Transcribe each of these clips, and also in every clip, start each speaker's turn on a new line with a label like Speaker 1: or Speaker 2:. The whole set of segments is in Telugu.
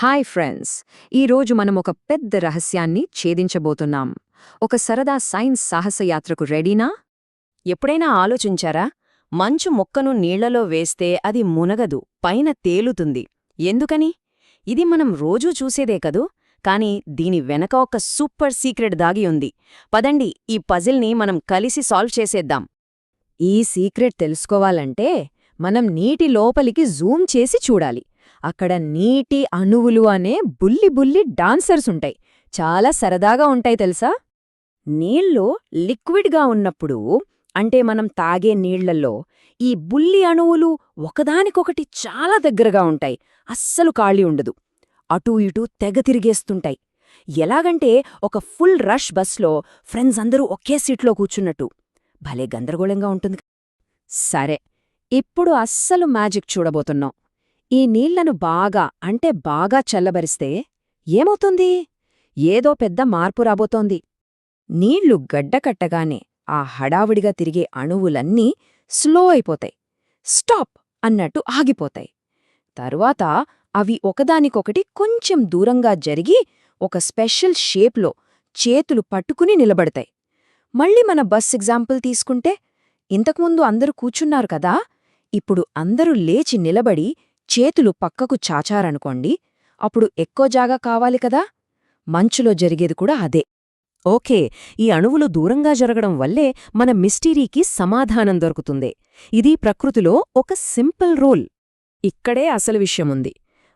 Speaker 1: హాయ్ ఫ్రెండ్స్ ఈరోజు మనం ఒక పెద్ద రహస్యాన్ని ఛేదించబోతున్నాం. ఒక సరదా సైన్స్ సాహసయాత్రకు రెడీనా?
Speaker 2: ఎప్పుడైనా ఆలోచించారా? మంచు మొక్కను నీళ్ళలో వేస్తే అది మునగదు పైన తేలుతుంది. ఎందుకని? ఇది మనం రోజూ చూసేదే కదూ? కాని దీని వెనక ఒక సూపర్ సీక్రెట్ దాగి ఉంది. పదండి ఈ పజిల్ని మనం కలిసి సాల్వ్ చేసేద్దాం.
Speaker 1: ఈ సీక్రెట్ తెలుసుకోవాలంటే మనం నీటి లోపలికి జూమ్ చేసి చూడాలి. అక్కడ నీటి అణువులు అనే బుల్లి బుల్లి డాన్సర్స్ ఉంటాయి. చాలా సరదాగా ఉంటాయి తెలుసా?
Speaker 2: నీళ్ళు లిక్విడ్గా ఉన్నప్పుడు అంటే మనం తాగే నీళ్ళలో ఈ బుల్లి అణువులు ఒకదానికొకటి చాలా దగ్గరగా ఉంటాయి. అస్సలు ఖాళీ ఉండదు. అటూ ఇటూ తెగ తిరిగేస్తుంటాయి. ఎలాగంటే ఒక ఫుల్ రష్ బస్లో ఫ్రెండ్స్ అందరూ ఒకే సీట్లో కూర్చున్నట్టు. భలే గందరగోళంగా ఉంటుంది.
Speaker 1: సరే ఇప్పుడు అస్సలు మ్యాజిక్ చూడబోతున్నాం. ఈ నీళ్ళను బాగా అంటే బాగా చల్లబరిస్తే ఏమవుతుంది? ఏదో పెద్ద మార్పు రాబోతోంది. నీళ్ళు గడ్డకట్టగానే ఆ హడావిడిగా తిరిగే అణువులన్నీ స్లో అయిపోతాయి. స్టాప్ అన్నట్టు ఆగిపోతాయి. తరువాత అవి ఒకదానికొకటి కొంచెం దూరంగా జరిగి ఒక స్పెషల్ షేప్లో చేతులు పట్టుకుని నిలబడతాయి. మళ్ళీ మన బస్ ఎగ్జాంపుల్ తీసుకుంటే ఇంతకుముందు అందరూ కూచున్నారు కదా ఇప్పుడు అందరూ లేచి నిలబడి చేతులు పక్కకు చాచారనుకోండి అప్పుడు ఎక్కువ జాగా కావాలి కదా? మంచులో జరిగేది కూడా అదే.
Speaker 2: ఓకే ఈ అణువులు దూరంగా జరగడం వల్లే మన మిస్టీరీకి సమాధానం దొరుకుతుంది. ఇది ప్రకృతిలో ఒక సింపుల్ రూల్. ఇక్కడే అసలు విషయముంది.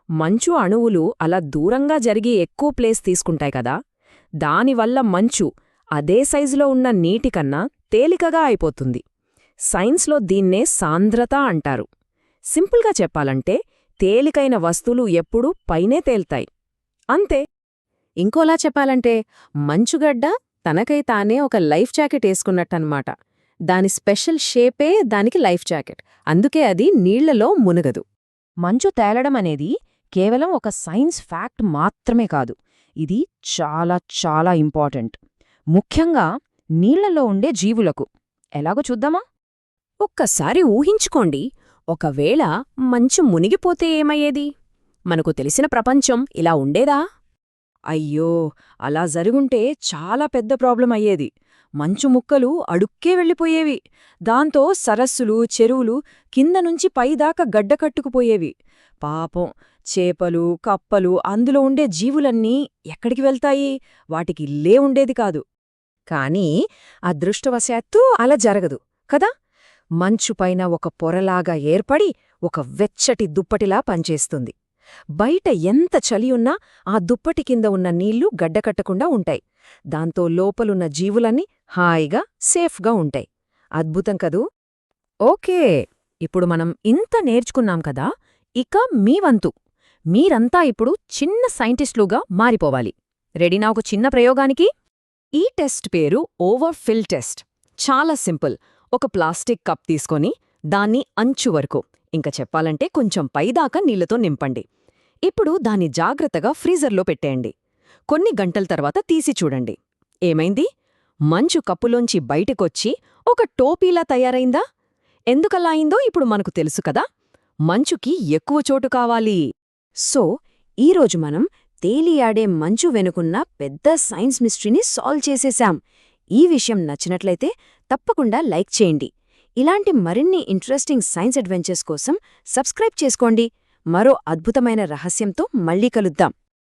Speaker 2: మంచు అణువులు అలా దూరంగా జరిగి ఎక్కువ ప్లేస్ తీసుకుంటాయి కదా? దానివల్ల మంచు అదే సైజులో ఉన్న నీటికన్నా తేలికగా అయిపోతుంది. సైన్స్లో దీన్నే సాంద్రత అంటారు. సింపుల్గా చెప్పాలంటే తేలికైన వస్తువులు ఎప్పుడూ పైనే తేల్తాయి. అంతే.
Speaker 1: ఇంకోలా చెప్పాలంటే మంచుగడ్డ తనకై తానే ఒక లైఫ్ జాకెట్ వేసుకున్నట్టనమాట దాని స్పెషల్ షేపే దానికి లైఫ్ జాకెట్. అందుకే అది నీళ్ళలో మునగదు. మంచు తేలడం అనేది కేవలం ఒక సైన్స్ ఫ్యాక్ట్ మాత్రమే కాదు. ఇది చాలా చాలా ఇంపార్టెంట్. ముఖ్యంగా నీళ్ళలో ఉండే జీవులకు. ఎలాగో చూద్దామా?
Speaker 2: ఒక్కసారి ఊహించుకోండి. ఒకవేళ మంచు మునిగిపోతే ఏమయ్యేది? మనకు తెలిసిన ప్రపంచం ఇలా ఉండేదా?
Speaker 1: అయ్యో అలా జరుగుంటే చాలా పెద్ద ప్రాబ్లం అయ్యేది. మంచు ముక్కలు అడుక్కే వెళ్ళిపోయేవి. దాంతో సరస్సులు చెరువులు కింద నుంచి పైదాకా గడ్డకట్టుకుపోయేవి పాపం చేపలు కప్పలు అందులో ఉండే జీవులన్నీ ఎక్కడికి వెళ్తాయి? వాటికి ఇల్లే ఉండేది కాదు. కాని అదృష్టవశాత్తు అలా జరగదు కదా? మంచుపైన ఒక పొరలాగా ఏర్పడి ఒక వెచ్చటి దుప్పటిలా పనిచేస్తుంది. బయట ఎంత చలియున్నా ఆ దుప్పటి కింద ఉన్న నీళ్ళు గడ్డకట్టకుండా ఉంటాయి. దాంతో లోపలున్న జీవులన్నీ హాయిగా సేఫ్గా ఉంటాయి. అద్భుతం కదూ? ఓకే ఇప్పుడు మనం ఇంత నేర్చుకున్నాం కదా ఇక మీ వంతు. మీరంతా ఇప్పుడు చిన్న సైంటిస్టులుగా మారిపోవాలి. రెడీనా ఒక చిన్న ప్రయోగానికి? ఈ టెస్ట్ పేరు ఓవర్ఫిల్ టెస్ట్. చాలా సింపుల్. ఒక ప్లాస్టిక్ కప్ తీసుకొని దాన్ని అంచు వరకు ఇంకా చెప్పాలంటే కొంచెం పైదాకా నీళ్ళతో నింపండి. ఇప్పుడు దాన్ని జాగ్రత్తగా ఫ్రీజర్లో పెట్టేయండి. కొన్ని గంటల తర్వాత తీసి చూడండి. ఏమైంది? మంచు కప్పులోంచి బయటకొచ్చి ఒక టోపీలా తయారైందా? ఎందుకలా అయిందో ఇప్పుడు మనకు తెలుసు కదా? మంచుకి ఎక్కువ చోటు కావాలి. సో ఈరోజు మనం తేలియాడే మంచు వెనుకున్న పెద్ద సైన్స్ మిస్టరీని సాల్వ్ చేసేశాం. ఈ విషయం నచ్చినట్లయితే తప్పకుండా లైక్ చేయండి. ఇలాంటి మరిన్ని ఇంట్రెస్టింగ్ సైన్స్ అడ్వెంచర్స్ కోసం సబ్స్క్రైబ్ చేసుకోండి. మరో అద్భుతమైన రహస్యంతో మళ్ళీ కలుద్దాం.